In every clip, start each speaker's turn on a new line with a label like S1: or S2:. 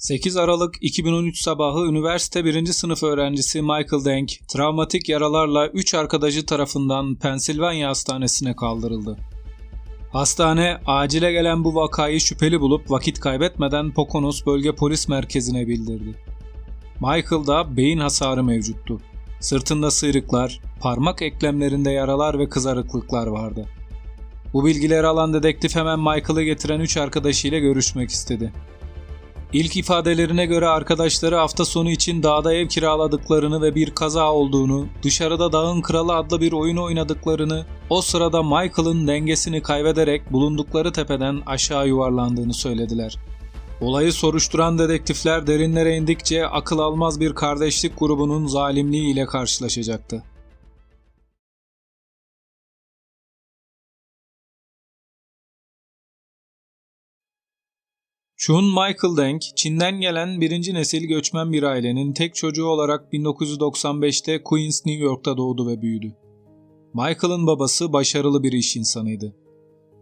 S1: 8 Aralık 2013 sabahı üniversite 1. sınıf öğrencisi Michael Denk travmatik yaralarla 3 arkadaşı tarafından Pensilvanya Hastanesi'ne kaldırıldı. Hastane acile gelen bu vakayı şüpheli bulup vakit kaybetmeden Poconos Bölge Polis Merkezi'ne bildirdi. Michael'da beyin hasarı mevcuttu. Sırtında sıyrıklar, parmak eklemlerinde yaralar ve kızarıklıklar vardı. Bu bilgileri alan dedektif hemen Michael'ı getiren 3 arkadaşıyla görüşmek istedi. İlk ifadelerine göre arkadaşları hafta sonu için dağda ev kiraladıklarını ve bir kaza olduğunu, dışarıda Dağın Kralı adlı bir oyun oynadıklarını, o sırada Michael'ın dengesini kaybederek bulundukları tepeden aşağı yuvarlandığını söylediler. Olayı soruşturan dedektifler derinlere indikçe akıl almaz bir kardeşlik grubunun zalimliği ile karşılaşacaktı. Chun Michael Deng, Çin'den gelen birinci nesil göçmen bir ailenin tek çocuğu olarak 1995'te Queens, New York'ta doğdu ve büyüdü. Michael'ın babası başarılı bir iş insanıydı.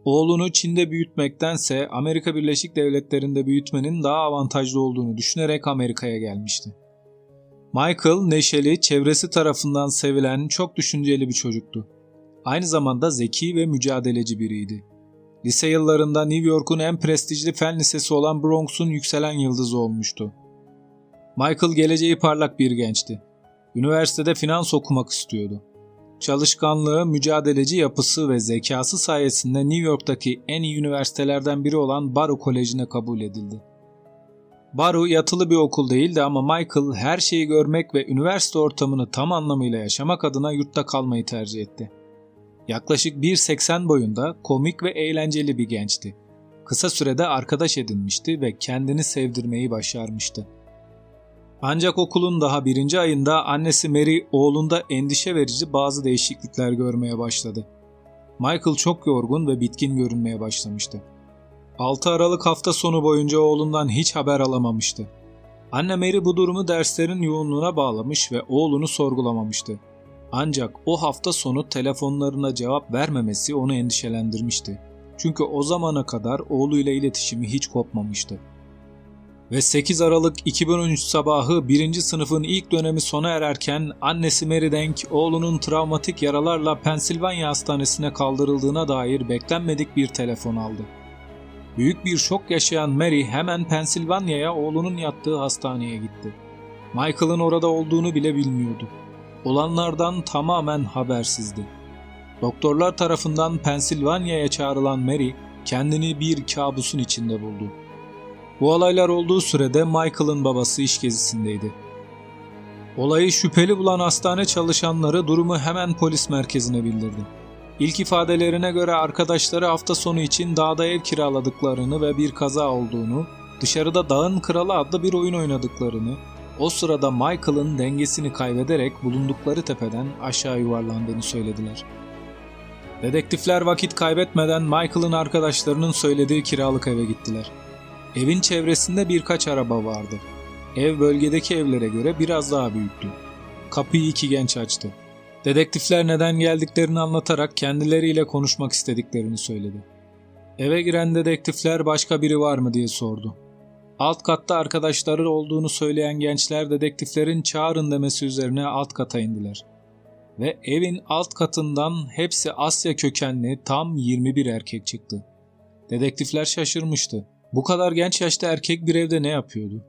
S1: Oğlunu Çin'de büyütmektense Amerika Birleşik Devletleri'nde büyütmenin daha avantajlı olduğunu düşünerek Amerika'ya gelmişti. Michael neşeli, çevresi tarafından sevilen, çok düşünceli bir çocuktu. Aynı zamanda zeki ve mücadeleci biriydi. Lise yıllarında New York'un en prestijli fen lisesi olan Bronx'un yükselen yıldızı olmuştu. Michael geleceği parlak bir gençti. Üniversitede finans okumak istiyordu. Çalışkanlığı, mücadeleci yapısı ve zekası sayesinde New York'taki en iyi üniversitelerden biri olan Barrow Koleji'ne kabul edildi. Barrow yatılı bir okul değildi ama Michael her şeyi görmek ve üniversite ortamını tam anlamıyla yaşamak adına yurtta kalmayı tercih etti. Yaklaşık 1.80 boyunda komik ve eğlenceli bir gençti. Kısa sürede arkadaş edinmişti ve kendini sevdirmeyi başarmıştı. Ancak okulun daha birinci ayında annesi Mary oğlunda endişe verici bazı değişiklikler görmeye başladı. Michael çok yorgun ve bitkin görünmeye başlamıştı. 6 Aralık hafta sonu boyunca oğlundan hiç haber alamamıştı. Anne Mary bu durumu derslerin yoğunluğuna bağlamış ve oğlunu sorgulamamıştı. Ancak o hafta sonu telefonlarına cevap vermemesi onu endişelendirmişti. Çünkü o zamana kadar oğluyla iletişimi hiç kopmamıştı. Ve 8 Aralık 2013 sabahı 1. sınıfın ilk dönemi sona ererken annesi Mary Denk oğlunun travmatik yaralarla Pensilvanya Hastanesi'ne kaldırıldığına dair beklenmedik bir telefon aldı. Büyük bir şok yaşayan Mary hemen Pensilvanya'ya oğlunun yattığı hastaneye gitti. Michael'ın orada olduğunu bile bilmiyordu. Olanlardan tamamen habersizdi. Doktorlar tarafından Pensilvanya'ya çağrılan Mary kendini bir kabusun içinde buldu. Bu olaylar olduğu sürede Michael'ın babası iş gezisindeydi. Olayı şüpheli bulan hastane çalışanları durumu hemen polis merkezine bildirdi. İlk ifadelerine göre arkadaşları hafta sonu için dağda ev kiraladıklarını ve bir kaza olduğunu, dışarıda Dağın Kralı adlı bir oyun oynadıklarını, o sırada Michael'ın dengesini kaybederek bulundukları tepeden aşağı yuvarlandığını söylediler. Dedektifler vakit kaybetmeden Michael'ın arkadaşlarının söylediği kiralık eve gittiler. Evin çevresinde birkaç araba vardı. Ev bölgedeki evlere göre biraz daha büyüktü. Kapıyı iki genç açtı. Dedektifler neden geldiklerini anlatarak kendileriyle konuşmak istediklerini söyledi. Eve giren dedektifler başka biri var mı diye sordu. Alt katta arkadaşları olduğunu söyleyen gençler dedektiflerin çağırın demesi üzerine alt kata indiler. Ve evin alt katından hepsi Asya kökenli tam 21 erkek çıktı. Dedektifler şaşırmıştı. Bu kadar genç yaşta erkek bir evde ne yapıyordu?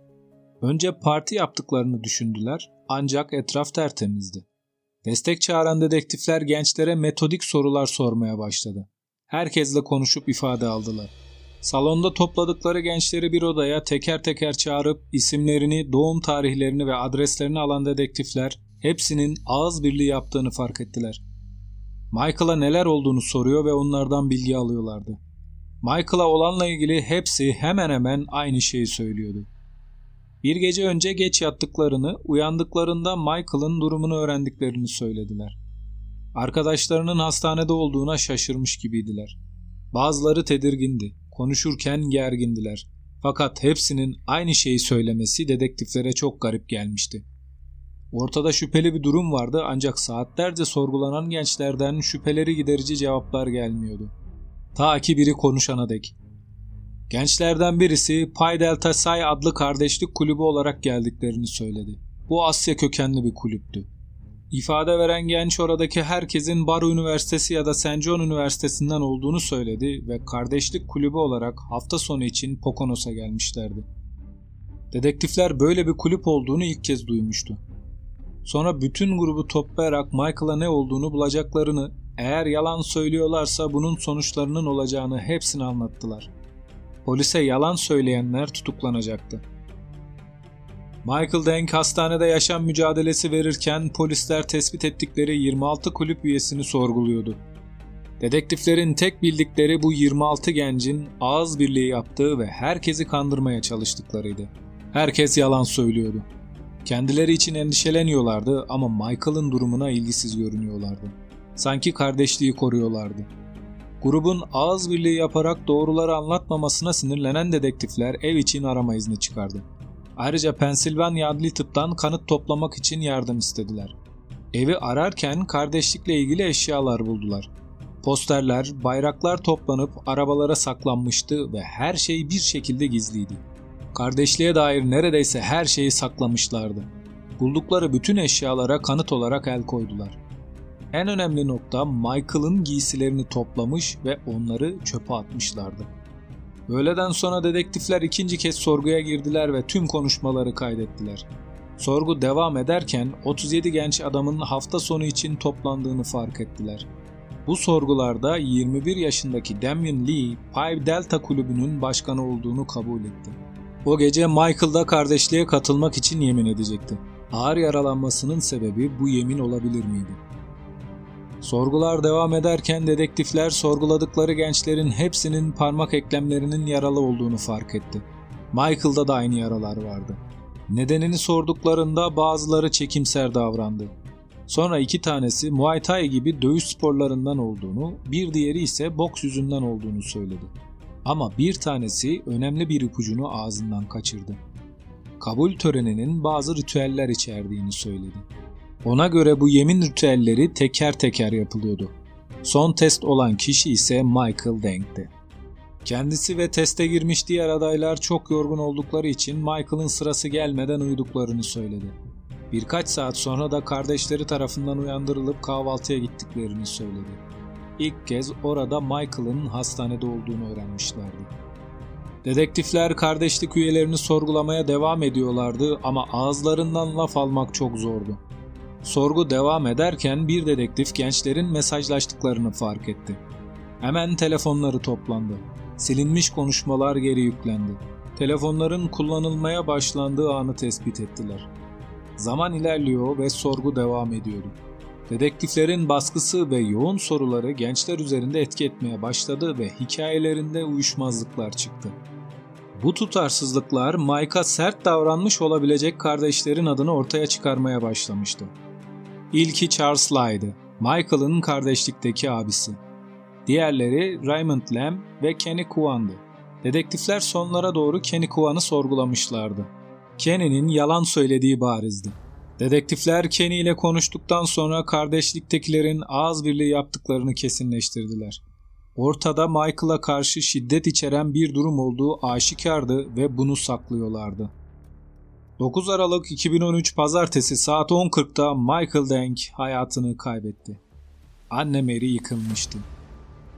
S1: Önce parti yaptıklarını düşündüler ancak etraf tertemizdi. Destek çağıran dedektifler gençlere metodik sorular sormaya başladı. Herkesle konuşup ifade aldılar. Salonda topladıkları gençleri bir odaya teker teker çağırıp isimlerini, doğum tarihlerini ve adreslerini alan dedektifler hepsinin ağız birliği yaptığını fark ettiler. Michael'a neler olduğunu soruyor ve onlardan bilgi alıyorlardı. Michael'a olanla ilgili hepsi hemen hemen aynı şeyi söylüyordu. Bir gece önce geç yattıklarını, uyandıklarında Michael'ın durumunu öğrendiklerini söylediler. Arkadaşlarının hastanede olduğuna şaşırmış gibiydiler. Bazıları tedirgindi, konuşurken gergindiler. Fakat hepsinin aynı şeyi söylemesi dedektiflere çok garip gelmişti. Ortada şüpheli bir durum vardı ancak saatlerce sorgulanan gençlerden şüpheleri giderici cevaplar gelmiyordu. Ta ki biri konuşana dek. Gençlerden birisi Pi Delta Psi adlı kardeşlik kulübü olarak geldiklerini söyledi. Bu Asya kökenli bir kulüptü. İfade veren genç oradaki herkesin Baro Üniversitesi ya da St. John Üniversitesi'nden olduğunu söyledi ve kardeşlik kulübü olarak hafta sonu için Poconos'a gelmişlerdi. Dedektifler böyle bir kulüp olduğunu ilk kez duymuştu. Sonra bütün grubu toplayarak Michael'a ne olduğunu bulacaklarını, eğer yalan söylüyorlarsa bunun sonuçlarının olacağını hepsini anlattılar. Polise yalan söyleyenler tutuklanacaktı. Michael Denk hastanede yaşam mücadelesi verirken polisler tespit ettikleri 26 kulüp üyesini sorguluyordu. Dedektiflerin tek bildikleri bu 26 gencin ağız birliği yaptığı ve herkesi kandırmaya çalıştıklarıydı. Herkes yalan söylüyordu. Kendileri için endişeleniyorlardı ama Michael'ın durumuna ilgisiz görünüyorlardı. Sanki kardeşliği koruyorlardı. Grubun ağız birliği yaparak doğruları anlatmamasına sinirlenen dedektifler ev için arama izni çıkardı. Ayrıca Pensilvanya Adli Tıp'tan kanıt toplamak için yardım istediler. Evi ararken kardeşlikle ilgili eşyalar buldular. Posterler, bayraklar toplanıp arabalara saklanmıştı ve her şey bir şekilde gizliydi. Kardeşliğe dair neredeyse her şeyi saklamışlardı. Buldukları bütün eşyalara kanıt olarak el koydular. En önemli nokta Michael'ın giysilerini toplamış ve onları çöpe atmışlardı. Öğleden sonra dedektifler ikinci kez sorguya girdiler ve tüm konuşmaları kaydettiler. Sorgu devam ederken 37 genç adamın hafta sonu için toplandığını fark ettiler. Bu sorgularda 21 yaşındaki Damien Lee, Pi Delta kulübünün başkanı olduğunu kabul etti. O gece Michael da kardeşliğe katılmak için yemin edecekti. Ağır yaralanmasının sebebi bu yemin olabilir miydi? Sorgular devam ederken dedektifler sorguladıkları gençlerin hepsinin parmak eklemlerinin yaralı olduğunu fark etti. Michael'da da aynı yaralar vardı. Nedenini sorduklarında bazıları çekimser davrandı. Sonra iki tanesi Muay Thai gibi dövüş sporlarından olduğunu, bir diğeri ise boks yüzünden olduğunu söyledi. Ama bir tanesi önemli bir ipucunu ağzından kaçırdı. Kabul töreninin bazı ritüeller içerdiğini söyledi. Ona göre bu yemin ritüelleri teker teker yapılıyordu. Son test olan kişi ise Michael Denk'ti. Kendisi ve teste girmiş diğer adaylar çok yorgun oldukları için Michael'ın sırası gelmeden uyuduklarını söyledi. Birkaç saat sonra da kardeşleri tarafından uyandırılıp kahvaltıya gittiklerini söyledi. İlk kez orada Michael'ın hastanede olduğunu öğrenmişlerdi. Dedektifler kardeşlik üyelerini sorgulamaya devam ediyorlardı ama ağızlarından laf almak çok zordu. Sorgu devam ederken bir dedektif gençlerin mesajlaştıklarını fark etti. Hemen telefonları toplandı. Silinmiş konuşmalar geri yüklendi. Telefonların kullanılmaya başlandığı anı tespit ettiler. Zaman ilerliyor ve sorgu devam ediyordu. Dedektiflerin baskısı ve yoğun soruları gençler üzerinde etki etmeye başladı ve hikayelerinde uyuşmazlıklar çıktı. Bu tutarsızlıklar Mike'a sert davranmış olabilecek kardeşlerin adını ortaya çıkarmaya başlamıştı. İlki Charles Ly'dı, Michael'ın kardeşlikteki abisi. Diğerleri Raymond Lamb ve Kenny Kwan'dı. Dedektifler sonlara doğru Kenny Kwan'ı sorgulamışlardı. Kenny'nin yalan söylediği barizdi. Dedektifler Kenny ile konuştuktan sonra kardeşliktekilerin ağız birliği yaptıklarını kesinleştirdiler. Ortada Michael'a karşı şiddet içeren bir durum olduğu aşikardı ve bunu saklıyorlardı. 9 Aralık 2013 Pazartesi saat 10.40'da Michael Denk hayatını kaybetti. Anne Mary yıkılmıştı.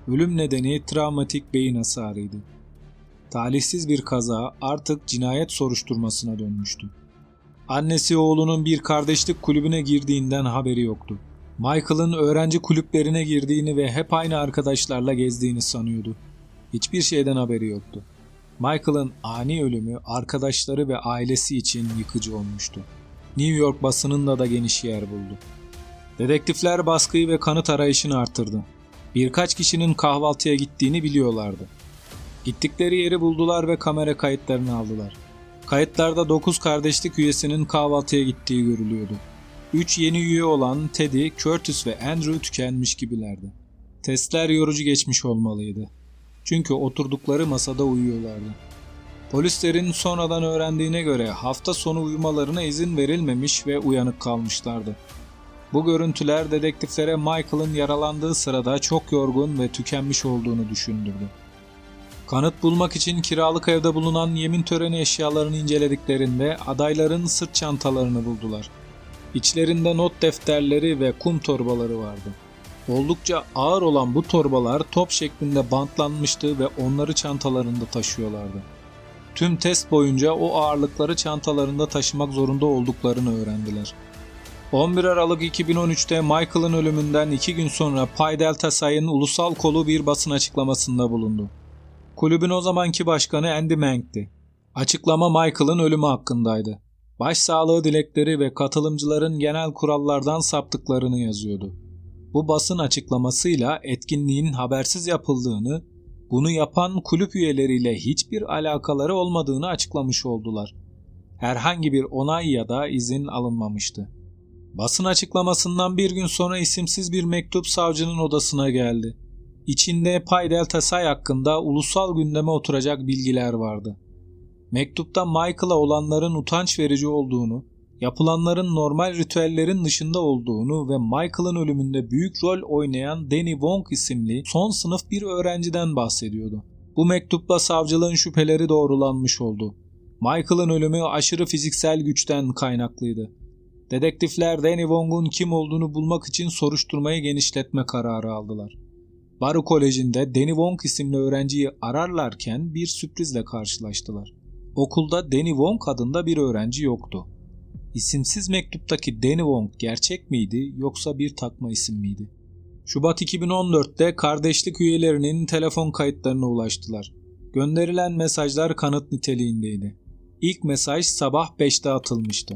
S1: Ölüm nedeni travmatik beyin hasarıydı. Talihsiz bir kaza artık cinayet soruşturmasına dönmüştü. Annesi oğlunun bir kardeşlik kulübüne girdiğinden haberi yoktu. Michael'ın öğrenci kulüplerine girdiğini ve hep aynı arkadaşlarla gezdiğini sanıyordu. Hiçbir şeyden haberi yoktu. Michael'ın ani ölümü arkadaşları ve ailesi için yıkıcı olmuştu. New York basınında da geniş yer buldu. Dedektifler baskıyı ve kanıt arayışını arttırdı. Birkaç kişinin kahvaltıya gittiğini biliyorlardı. Gittikleri yeri buldular ve kamera kayıtlarını aldılar. Kayıtlarda 9 kardeşlik üyesinin kahvaltıya gittiği görülüyordu. 3 yeni üye olan Teddy, Curtis ve Andrew tükenmiş gibilerdi. Testler yorucu geçmiş olmalıydı. Çünkü oturdukları masada uyuyorlardı. Polislerin sonradan öğrendiğine göre hafta sonu uyumalarına izin verilmemiş ve uyanık kalmışlardı. Bu görüntüler dedektiflere Michael'ın yaralandığı sırada çok yorgun ve tükenmiş olduğunu düşündürdü. Kanıt bulmak için kiralık evde bulunan yemin töreni eşyalarını incelediklerinde adayların sırt çantalarını buldular. İçlerinde not defterleri ve kum torbaları vardı. Oldukça ağır olan bu torbalar top şeklinde bantlanmıştı ve onları çantalarında taşıyorlardı. Tüm test boyunca o ağırlıkları çantalarında taşımak zorunda olduklarını öğrendiler. 11 Aralık 2013'te Michael'ın ölümünden 2 gün sonra Pi Delta Psi'nin ulusal kolu bir basın açıklamasında bulundu. Kulübün o zamanki başkanı Andy Mang'ti. Açıklama Michael'ın ölümü hakkındaydı. Başsağlığı dilekleri ve katılımcıların genel kurallardan saptıklarını yazıyordu. Bu basın açıklamasıyla etkinliğin habersiz yapıldığını, bunu yapan kulüp üyeleriyle hiçbir alakaları olmadığını açıklamış oldular. Herhangi bir onay ya da izin alınmamıştı. Basın açıklamasından bir gün sonra isimsiz bir mektup savcının odasına geldi. İçinde Pay Delta Psi hakkında ulusal gündeme oturacak bilgiler vardı. Mektupta Michael'a olanların utanç verici olduğunu, yapılanların normal ritüellerin dışında olduğunu ve Michael'ın ölümünde büyük rol oynayan Danny Wong isimli son sınıf bir öğrenciden bahsediyordu. Bu mektupla savcılığın şüpheleri doğrulanmış oldu. Michael'ın ölümü aşırı fiziksel güçten kaynaklıydı. Dedektifler Danny Wong'un kim olduğunu bulmak için soruşturmayı genişletme kararı aldılar. Baru Koleji'nde Danny Wong isimli öğrenciyi ararlarken bir sürprizle karşılaştılar. Okulda Danny Wong adında bir öğrenci yoktu. İsimsiz mektuptaki Danny Wong gerçek miydi yoksa bir takma isim miydi? Şubat 2014'te kardeşlik üyelerinin telefon kayıtlarına ulaştılar. Gönderilen mesajlar kanıt niteliğindeydi. İlk mesaj sabah 5'te atılmıştı.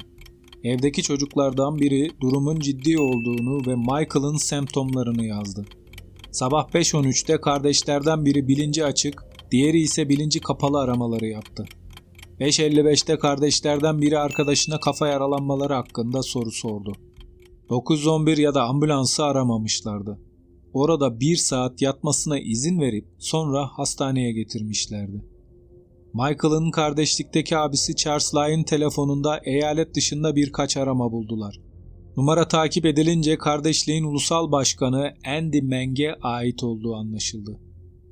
S1: Evdeki çocuklardan biri durumun ciddi olduğunu ve Michael'ın semptomlarını yazdı. Sabah 5.13'te kardeşlerden biri bilinci açık, diğeri ise bilinci kapalı aramaları yaptı. 5.55'te kardeşlerden biri arkadaşına kafa yaralanmaları hakkında soru sordu. 911 ya da ambulansı aramamışlardı. Orada bir saat yatmasına izin verip sonra hastaneye getirmişlerdi. Michael'ın kardeşlikteki abisi Charles Ly'ın telefonunda eyalet dışında birkaç arama buldular. Numara takip edilince kardeşliğin ulusal başkanı Andy Meng'e ait olduğu anlaşıldı.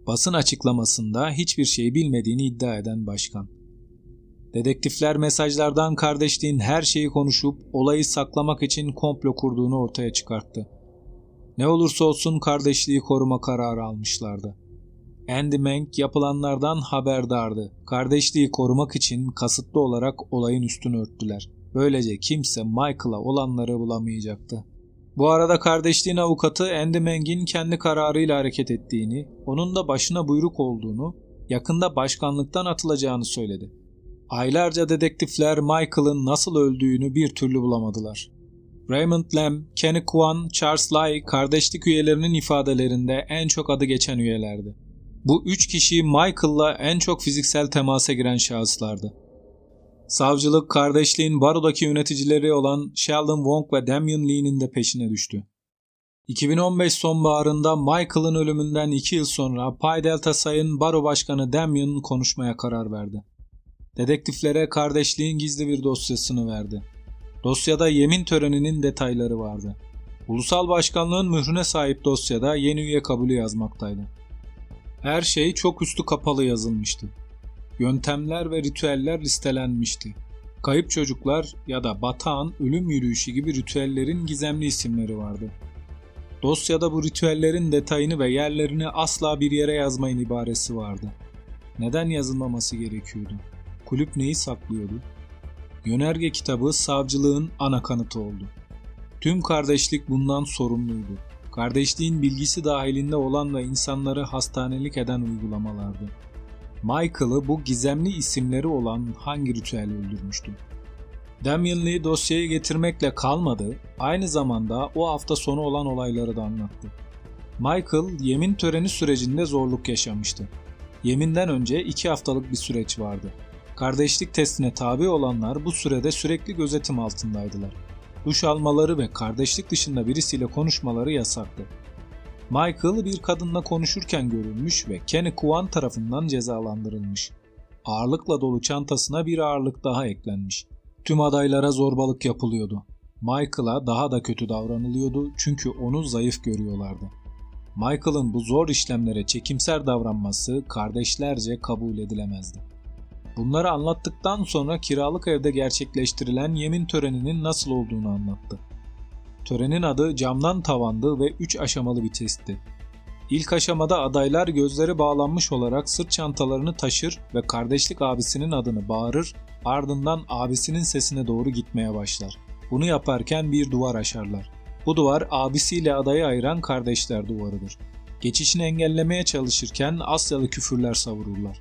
S1: Basın açıklamasında hiçbir şey bilmediğini iddia eden başkan. Dedektifler mesajlardan kardeşliğin her şeyi konuşup olayı saklamak için komplo kurduğunu ortaya çıkarttı. Ne olursa olsun kardeşliği koruma kararı almışlardı. Andy Mank yapılanlardan haberdardı. Kardeşliği korumak için kasıtlı olarak olayın üstünü örttüler. Böylece kimse Michael'a olanları bulamayacaktı. Bu arada kardeşliğin avukatı Andy Mang'in kendi kararıyla hareket ettiğini, onun da başına buyruk olduğunu, yakında başkanlıktan atılacağını söyledi. Aylarca dedektifler Michael'ın nasıl öldüğünü bir türlü bulamadılar. Raymond Lamb, Kenny Kwan, Charles Lai kardeşlik üyelerinin ifadelerinde en çok adı geçen üyelerdi. Bu üç kişi Michael'la en çok fiziksel temasa giren şahıslardı. Savcılık kardeşliğin barodaki yöneticileri olan Sheldon Wong ve Damian Lee'nin de peşine düştü. 2015 sonbaharında Michael'ın ölümünden 2 yıl sonra Pi Delta Psi'nin baro başkanı Damian konuşmaya karar verdi. Dedektiflere kardeşliğin gizli bir dosyasını verdi. Dosyada yemin töreninin detayları vardı. Ulusal başkanlığın mührüne sahip dosyada yeni üye kabulü yazmaktaydı. Her şey çok üstü kapalı yazılmıştı. Yöntemler ve ritüeller listelenmişti. Kayıp çocuklar ya da batağın ölüm yürüyüşü gibi ritüellerin gizemli isimleri vardı. Dosyada bu ritüellerin detayını ve yerlerini asla bir yere yazmayın ibaresi vardı. Neden yazılmaması gerekiyordu? Kulüp neyi saklıyordu? Yönerge kitabı savcılığın ana kanıtı oldu. Tüm kardeşlik bundan sorumluydu. Kardeşliğin bilgisi dahilinde olan ve insanları hastanelik eden uygulamalardı. Michael'ı bu gizemli isimleri olan hangi ritüel öldürmüştü? Damien Lee dosyayı getirmekle kalmadı, aynı zamanda o hafta sonu olan olayları da anlattı. Michael yemin töreni sürecinde zorluk yaşamıştı. Yeminden önce iki haftalık bir süreç vardı. Kardeşlik testine tabi olanlar bu sürede sürekli gözetim altındaydılar. Duş almaları ve kardeşlik dışında birisiyle konuşmaları yasaktı. Michael bir kadınla konuşurken görülmüş ve Kenny Kwan tarafından cezalandırılmış. Ağırlıkla dolu çantasına bir ağırlık daha eklenmiş. Tüm adaylara zorbalık yapılıyordu. Michael'a daha da kötü davranılıyordu çünkü onu zayıf görüyorlardı. Michael'ın bu zor işlemlere çekimser davranması kardeşlerce kabul edilemezdi. Bunları anlattıktan sonra kiralık evde gerçekleştirilen yemin töreninin nasıl olduğunu anlattı. Törenin adı camdan tavandı ve 3 aşamalı bir testti. İlk aşamada adaylar gözleri bağlanmış olarak sırt çantalarını taşır ve kardeşlik abisinin adını bağırır, ardından abisinin sesine doğru gitmeye başlar. Bunu yaparken bir duvar aşarlar. Bu duvar abisiyle adayı ayıran kardeşler duvarıdır. Geçişini engellemeye çalışırken Asyalı küfürler savururlar.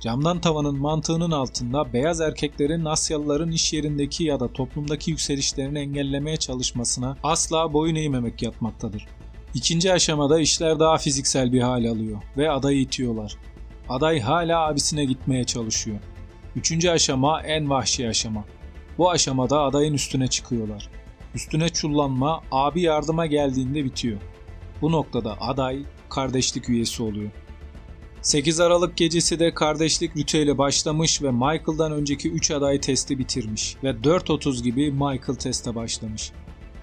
S1: Camdan tavanın mantığının altında beyaz erkeklerin Asyalıların iş yerindeki ya da toplumdaki yükselişlerini engellemeye çalışmasına asla boyun eğmemek yatmaktadır. İkinci aşamada işler daha fiziksel bir hal alıyor ve adayı itiyorlar. Aday hala abisine gitmeye çalışıyor. Üçüncü aşama en vahşi aşama. Bu aşamada adayın üstüne çıkıyorlar. Üstüne çullanma abi yardıma geldiğinde bitiyor. Bu noktada aday kardeşlik üyesi oluyor. 8 Aralık gecesi de kardeşlik ritüeli başlamış ve Michael'dan önceki 3 aday testi bitirmiş ve 4.30 gibi Michael teste başlamış.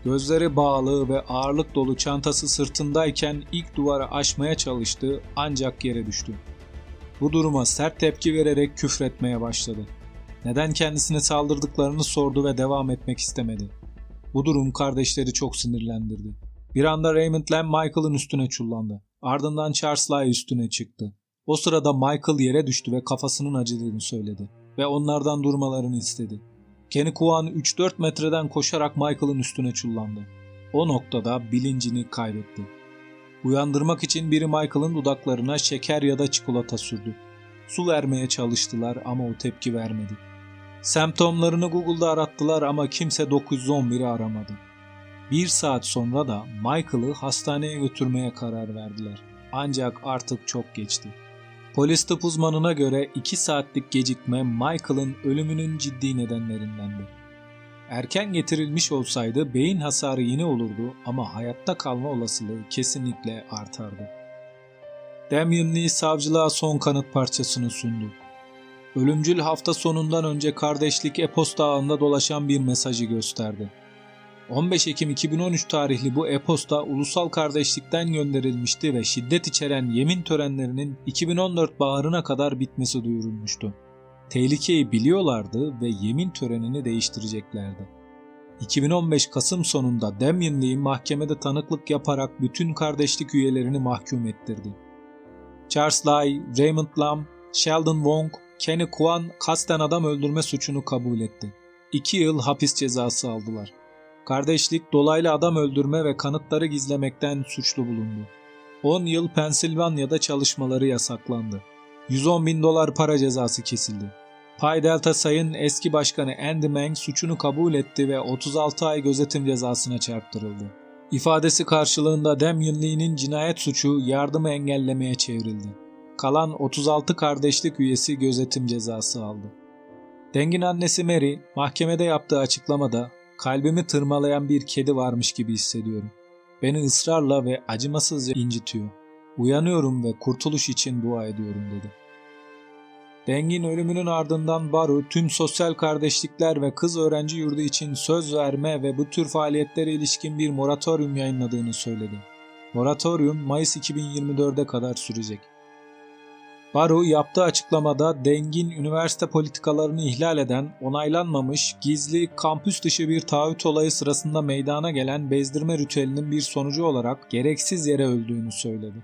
S1: Gözleri bağlı ve ağırlık dolu çantası sırtındayken ilk duvarı aşmaya çalıştı ancak yere düştü. Bu duruma sert tepki vererek küfretmeye başladı. Neden kendisine saldırdıklarını sordu ve devam etmek istemedi. Bu durum kardeşleri çok sinirlendirdi. Bir anda Raymond Lamb Michael'ın üstüne çullandı. Ardından Charles Lye üstüne çıktı. O sırada Michael yere düştü ve kafasının acıdığını söyledi ve onlardan durmalarını istedi. Kenny Kuan 3-4 metreden koşarak Michael'ın üstüne çullandı. O noktada bilincini kaybetti. Uyandırmak için biri Michael'ın dudaklarına şeker ya da çikolata sürdü. Su vermeye çalıştılar ama o tepki vermedi. Semptomlarını Google'da arattılar ama kimse 911'i aramadı. Bir saat sonra da Michael'ı hastaneye götürmeye karar verdiler. Ancak artık çok geçti. Polis tıp uzmanına göre 2 saatlik gecikme Michael'ın ölümünün ciddi nedenlerindendi. Erken getirilmiş olsaydı beyin hasarı yeni olurdu ama hayatta kalma olasılığı kesinlikle artardı. Damien Lee savcılığa son kanıt parçasını sundu. Ölümcül hafta sonundan önce kardeşlik e-posta ağında dolaşan bir mesajı gösterdi. 15 Ekim 2013 tarihli bu e-posta ulusal kardeşlikten gönderilmişti ve şiddet içeren yemin törenlerinin 2014 baharına kadar bitmesi duyurulmuştu. Tehlikeyi biliyorlardı ve yemin törenini değiştireceklerdi. 2015 Kasım sonunda Damien mahkemede tanıklık yaparak bütün kardeşlik üyelerini mahkum ettirdi. Charles Lai, Raymond Lam, Sheldon Wong, Kenny Kwan kasten adam öldürme suçunu kabul etti. 2 yıl hapis cezası aldılar. Kardeşlik dolaylı adam öldürme ve kanıtları gizlemekten suçlu bulundu. 10 yıl Pensilvanya'da çalışmaları yasaklandı. 110 bin dolar para cezası kesildi. Pi Delta Say'ın eski başkanı Andy Mang suçunu kabul etti ve 36 ay gözetim cezasına çarptırıldı. İfadesi karşılığında Damien Lee'nin cinayet suçu yardımı engellemeye çevrildi. Kalan 36 kardeşlik üyesi gözetim cezası aldı. Dengin annesi Mary mahkemede yaptığı açıklamada kalbimi tırmalayan bir kedi varmış gibi hissediyorum. Beni ısrarla ve acımasızca incitiyor. Uyanıyorum ve kurtuluş için dua ediyorum dedi. Dengin ölümünün ardından Baru tüm sosyal kardeşlikler ve kız öğrenci yurdu için söz verme ve bu tür faaliyetlere ilişkin bir moratorium yayınladığını söyledi. Moratorium Mayıs 2024'e kadar sürecek. Baru yaptığı açıklamada Deng'in üniversite politikalarını ihlal eden, onaylanmamış, gizli, kampüs dışı bir taahhüt olayı sırasında meydana gelen bezdirme ritüelinin bir sonucu olarak gereksiz yere öldüğünü söyledi.